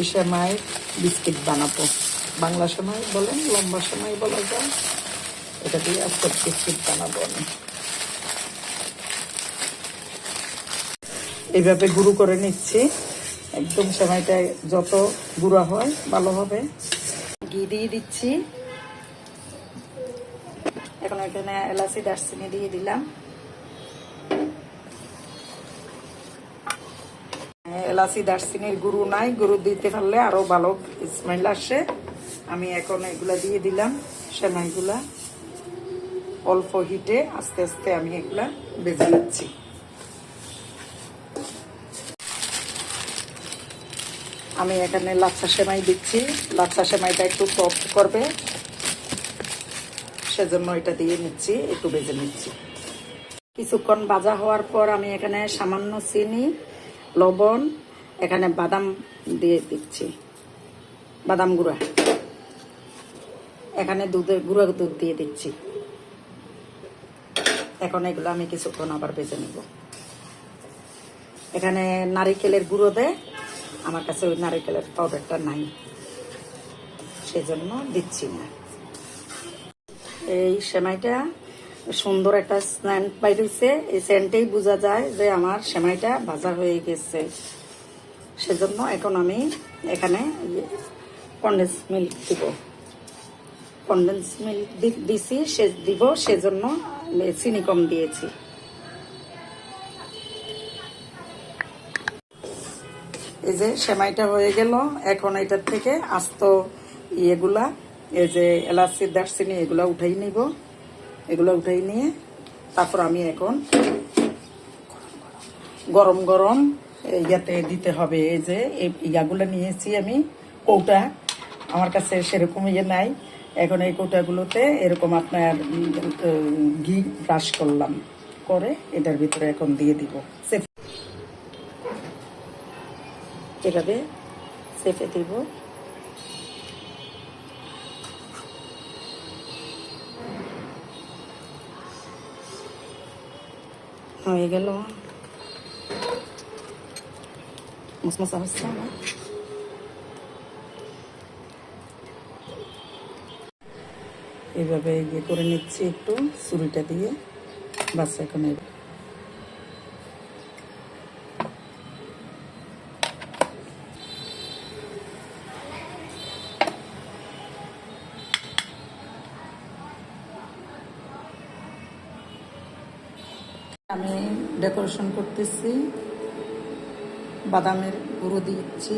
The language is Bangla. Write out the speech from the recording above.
এই সেমাই বিস্কিট বানাবো। বাংলা সময় বলেন, লম্বা সময় বলা যায়। এটা দিয়ে আজকে বিস্কিট বানাবো আমি। এইভাবে গুঁড়ো করে নিচ্ছি। একদম সেমাইটা যত গুঁড়া হয়, ভালো হবে। ঘি দিয়ে দিচ্ছি। এখন এখানে এলাচি, দারচিনি দিয়ে দিলাম। এলাচি দারচিনির গুঁড়ো নাই, গুঁড়ো দিতে পারলে আরও ভালো স্মেল আসে। আমি এখন এগুলা দিয়ে দিলাম, সেমাইগুলা। অল্প হিটে আস্তে আস্তে আমি এগুলা বেজে নিচ্ছি। আমি এখানে লাচ্ছা সেমাই দিচ্ছি। লাচ্ছা সেমাইটা একটু সফট করবে, সেজন্য এটা দিয়ে নিচ্ছি, একটু বেজে নিচ্ছি। কিছুক্ষণ ভাজা হওয়ার পর আমি এখানে সামান্য চিনি লবণ, এখানে বাদাম দিয়ে দিচ্ছি। বাদাম গুঁড়া। এখানে দুধের গুঁড়া দুধ দিয়ে দিচ্ছি। এখন এগুলো আমি কিছুক্ষণ আবার বেজে নেব। এখানে নারিকেলের গুঁড়ো দেয় আমার কাছে ওই নারিকেলের পাউডারটা নাই। সেজন্য দিচ্ছি না। এই সেমাইটা সুন্দর একটা স্যান্ট বাইরেছে এই স্যান্টেই বোঝা যায় যে আমার সেমাইটা ভাজা হয়ে গেছে। সেজন্য এখন আমি এখানে কন্ডেন্স মিল্ক দিব। কন্ডেন্স মিল্ক দিছি, সে, দিব, সেজন্য চিনি কম দিয়েছি। এই যে সেমাইটা হয়ে গেল। এখন এটার থেকে আস্ত ইয়েগুলা, এই যে এলাচি, দারচিনি এগুলা উঠাই নিব। এগুলো উঠাই নিয়ে তারপর আমি এখন গরম গরম ইয়াতে দিতে হবে। এই যে ইয়াগুলো নিয়েছি আমি, কৌটা। আমার কাছে সেরকম ইয়ে নাই। এখন এই কৌটাগুলোতে এরকম আপনার ঘি ব্রাশ করলাম। করে এটার ভিতরে এখন দিয়ে দিব। এভাবে সেফে দিব। হয়ে গেল। মশমশা হচ্ছে এইভাবে ইয়ে করে নিচ্ছি একটু ছুরিটা দিয়ে। বাচ্চা এখন আমি ডেকোরেশন করতেছি বাদামের গুঁড়ো দিচ্ছি।